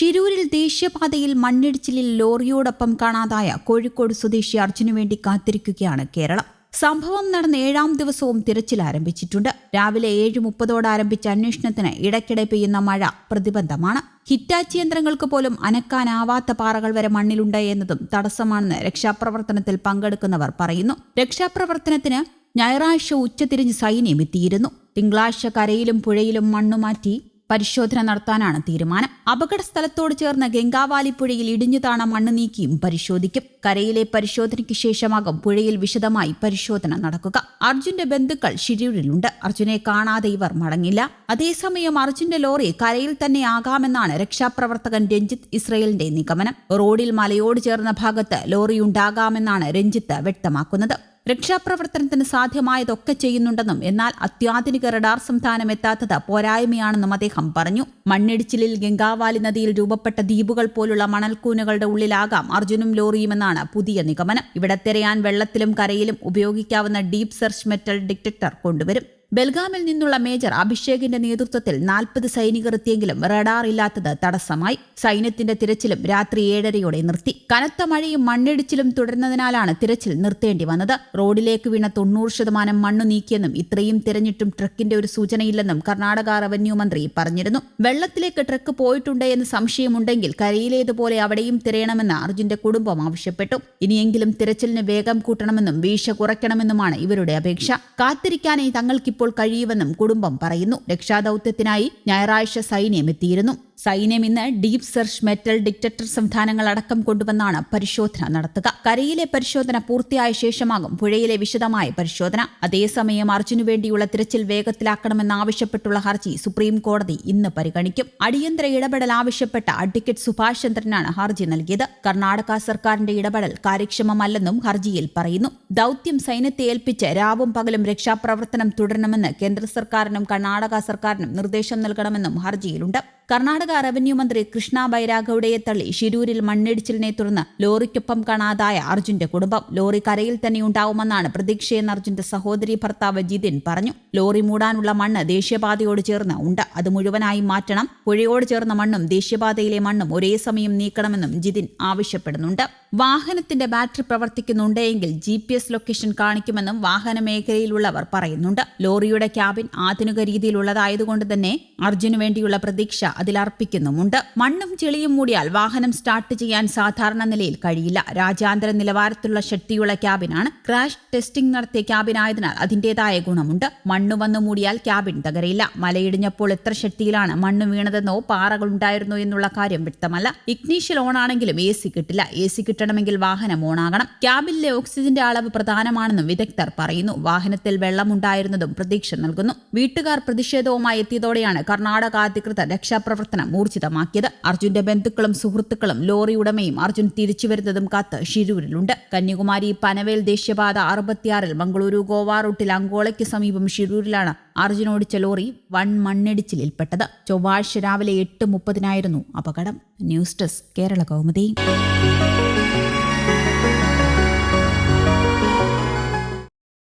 ഷിരൂരിൽ ദേശീയപാതയിൽ മണ്ണിടിച്ചിലിൽ ലോറിയോടൊപ്പം കാണാതായ കോഴിക്കോട് സ്വദേശി അർജുനു വേണ്ടി കാത്തിരിക്കുകയാണ് കേരളം. സംഭവം നടന്ന ഏഴാം ദിവസവും തിരച്ചിൽ ആരംഭിച്ചിട്ടുണ്ട്. രാവിലെ ഏഴ് മുപ്പതോടെ ആരംഭിച്ച അന്വേഷണത്തിന് ഇടയ്ക്കിടെ പെയ്യുന്ന മഴ പ്രതിബന്ധമാണ്. ഹിറ്റാച്ചി യന്ത്രങ്ങൾക്ക് പോലും അനക്കാനാവാത്ത പാറകൾ വരെ മണ്ണിലുണ്ട് എന്നതും തടസ്സമാണെന്ന് രക്ഷാപ്രവർത്തനത്തിൽ പങ്കെടുക്കുന്നവർ പറയുന്നു. രക്ഷാപ്രവർത്തനത്തിന് ഞായറാഴ്ച ഉച്ചതിരിഞ്ഞ് സൈന്യം എത്തിയിരുന്നു. തിങ്കളാഴ്ച കരയിലും പുഴയിലും മണ്ണുമാറ്റി പരിശോധന നടത്താനാണ് തീരുമാനം. അപകട സ്ഥലത്തോട് ചേർന്ന ഗംഗാവാലി പുഴയിൽ ഇടിഞ്ഞു താണ മണ്ണ് നീക്കിയും പരിശോധിക്കും. കരയിലെ പരിശോധനയ്ക്ക് ശേഷമാകും പുഴയിൽ വിശദമായി പരിശോധന നടക്കുക. അർജുന്റെ ബന്ധുക്കൾ ഷിരൂരിലുണ്ട് അർജുനെ കാണാതെ ഇവർ മടങ്ങില്ല. അതേസമയം അർജുന്റെ ലോറി കരയിൽ തന്നെ ആകാമെന്നാണ് രക്ഷാപ്രവർത്തകൻ രഞ്ജിത്ത് ഇസ്രയേലിന്റെ നിഗമനം. റോഡിൽ മലയോട് ചേർന്ന ഭാഗത്ത് ലോറി ഉണ്ടാകാമെന്നാണ് രഞ്ജിത്ത് വ്യക്തമാക്കുന്നത്. രക്ഷാപ്രവർത്തനത്തിന് സാധ്യമായതൊക്കെ ചെയ്യുന്നുണ്ടെന്നും എന്നാൽ അത്യാധുനിക റഡാർ സംവിധാനം എത്താത്തത് പോരായ്മയാണെന്നും അദ്ദേഹം പറഞ്ഞു. മണ്ണിടിച്ചിലിൽ ഗംഗാവാലി നദിയിൽ രൂപപ്പെട്ട ദ്വീപുകൾ പോലുള്ള മണൽക്കൂനുകളുടെ ഉള്ളിലാകാം അർജുനും ലോറിയുമെന്നാണ് പുതിയ നിഗമനം. ഇവിടെ തിരയാൻ വെള്ളത്തിലും കരയിലും ഉപയോഗിക്കാവുന്ന ഡീപ് സെർച്ച് മെറ്റൽ ഡിറ്റക്ടർ കൊണ്ടുവരും. ബൽഗാമിൽ നിന്നുള്ള മേജർ അഭിഷേകിന്റെ നേതൃത്വത്തിൽ നാൽപ്പത് സൈനികർ എത്തിയെങ്കിലും റഡാർ ഇല്ലാത്തത് തടസ്സമായി. സൈന്യത്തിന്റെ തിരച്ചിലും രാത്രി ഏഴരയോടെ നിർത്തി. കനത്ത മഴയും മണ്ണിടിച്ചിലും തുടരുന്നതിനാലാണ് തിരച്ചിൽ നിർത്തേണ്ടി വന്നത്. റോഡിലേക്ക് വീണ തൊണ്ണൂറ് ശതമാനം മണ്ണു നീക്കിയെന്നും ഇത്രയും തിരഞ്ഞിട്ടും ട്രക്കിന്റെ ഒരു സൂചനയില്ലെന്നും കർണാടക റവന്യൂ മന്ത്രി പറഞ്ഞിരുന്നു. വെള്ളത്തിലേക്ക് ട്രക്ക് പോയിട്ടുണ്ട് എന്ന് സംശയമുണ്ടെങ്കിൽ കരയിലേതുപോലെ അവിടെയും തിരയണമെന്ന് അർജുന്റെ കുടുംബം ആവശ്യപ്പെട്ടു. ഇനിയെങ്കിലും തിരച്ചിലിന് വേഗം കൂട്ടണമെന്നും വീഴ്ച കുറയ്ക്കണമെന്നുമാണ് ഇവരുടെ അപേക്ഷ. കാത്തിരിക്കാനായി തങ്ങൾക്ക് ഇപ്പോൾ കഴിയുമെന്നും കുടുംബം പറയുന്നു. രക്ഷാദൌത്യത്തിനായി ഞായറാഴ്ച സൈന്യം എത്തിയിരുന്നു. സൈന്യം ഇന്ന് ഡീപ് സെർച്ച് മെറ്റൽ ഡിറ്റക്ടർ സംവിധാനങ്ങൾ അടക്കം കൊണ്ടുവന്നാണ് പരിശോധന നടത്തുക. കരയിലെ പരിശോധന പൂർത്തിയായ ശേഷമാകും പുഴയിലെ വിശദമായ പരിശോധന. അതേസമയം അർജുനു വേണ്ടിയുള്ള തിരച്ചിൽ വേഗത്തിലാക്കണമെന്നാവശ്യപ്പെട്ടുള്ള ഹർജി സുപ്രീം കോടതി ഇന്ന് പരിഗണിക്കും. അടിയന്തര ഇടപെടൽ ആവശ്യപ്പെട്ട അഡ്വക്കേറ്റ് സുഭാഷ് ചന്ദ്രനാണ് ഹർജി നൽകിയത്. കർണാടക സർക്കാരിന്റെ ഇടപെടൽ കാര്യക്ഷമമല്ലെന്നും ഹർജിയിൽ പറയുന്നു. ദൌത്യം സൈന്യത്തെ ഏൽപ്പിച്ച് രാവും പകലും രക്ഷാപ്രവർത്തനം തുടരണമെന്ന് കേന്ദ്ര സർക്കാരിനും കർണാടക സർക്കാരിനും നിർദ്ദേശം നൽകണമെന്നും ഹർജിയിലുണ്ട്. കർണാടക റവന്യൂ മന്ത്രി കൃഷ്ണ ബൈരാഗൌഡയെ തള്ളി ഷിരൂരിൽ മണ്ണിടിച്ചിലിനെ തുടർന്ന് ലോറിക്കൊപ്പം കാണാതായ അർജുന്റെ കുടുംബം. ലോറി കരയിൽ തന്നെ ഉണ്ടാവുമെന്നാണ് പ്രതീക്ഷയെന്ന് അർജുന്റെ സഹോദരി ഭർത്താവ് ജിതിൻ പറഞ്ഞു. ലോറി മൂടാനുള്ള മണ്ണ് ദേശീയപാതയോട് ചേർന്ന് ഉണ്ട്. അത് മുഴുവനായി മാറ്റണം. പുഴയോട് ചേർന്ന മണ്ണും ദേശീയപാതയിലെ മണ്ണും ഒരേ സമയം നീക്കണമെന്നും ജിതിൻ ആവശ്യപ്പെടുന്നുണ്ട്. വാഹനത്തിന്റെ ബാറ്ററി പ്രവർത്തിക്കുന്നുണ്ടെങ്കിൽ ജി പി എസ് ലൊക്കേഷൻ കാണിക്കുമെന്നും വാഹന മേഖലയിലുള്ളവർ പറയുന്നുണ്ട്. ലോറിയുടെ ക്യാബിൻ ആധുനിക രീതിയിലുള്ളതായതുകൊണ്ട് തന്നെ അർജുനു വേണ്ടിയുള്ള പ്രതീക്ഷ അതിലർപ്പിക്കുന്നുമുണ്ട്. മണ്ണും ചെളിയും മൂടിയാൽ വാഹനം സ്റ്റാർട്ട് ചെയ്യാൻ സാധാരണ നിലയിൽ കഴിയില്ല. രാജ്യാന്തര നിലവാരത്തിലുള്ള ശക്തിയുള്ള ക്യാബിനാണ് ക്രാഷ് ടെസ്റ്റിംഗ് നടത്തിയ ക്യാബിനായതിനാൽ അതിന്റേതായ ഗുണമുണ്ട്. മണ്ണ് വന്നു മൂടിയാൽ ക്യാബിൻ തകരയില്ല. മലയിടിഞ്ഞപ്പോൾ എത്ര ശക്തിയിലാണ് മണ്ണ് വീണതെന്നോ പാറകൾ ഉണ്ടായിരുന്നോ എന്നുള്ള കാര്യം വ്യക്തമല്ല. ഇഗ്നീഷ്യൽ ഓൺ ആണെങ്കിലും എ സി കിട്ടില്ല. എ സി കിട്ടണമെങ്കിൽ വാഹനം ഓണാകണം ക്യാബിനിലെ ഓക്സിജന്റെ അളവ് പ്രധാനമാണെന്നും വിദഗ്ധർ പറയുന്നു. വാഹനത്തിൽ വെള്ളമുണ്ടായിരുന്നതും പ്രതീക്ഷ നൽകുന്നു. വീട്ടുകാർ പ്രതിഷേധവുമായി എത്തിയതോടെയാണ് കർണാടക അധികൃതർ രക്ഷാപ്രവർത്തനം ഊർജിതമാക്കിയത്. അർജുന്റെ ബന്ധുക്കളും സുഹൃത്തുക്കളും ലോറി ഉടമയും അർജുൻ തിരിച്ചു വരുന്നതും കാത്ത് ഷിരൂരിലുണ്ട്. കന്യാകുമാരി പനവേൽ ദേശീയപാത അറുപത്തിയാറിൽ മംഗളൂരു ഗോവ റൂട്ടിൽ അങ്കോളയ്ക്ക് സമീപം ഷിരൂരിലാണ് അർജുൻ ഓടിച്ച ലോറി വൺ മണ്ണിടിച്ചിലിൽപ്പെട്ടത്. ചൊവ്വാഴ്ച രാവിലെ എട്ട് മുപ്പതിനായിരുന്നു അപകടം. News desk Kerala Kaumudi.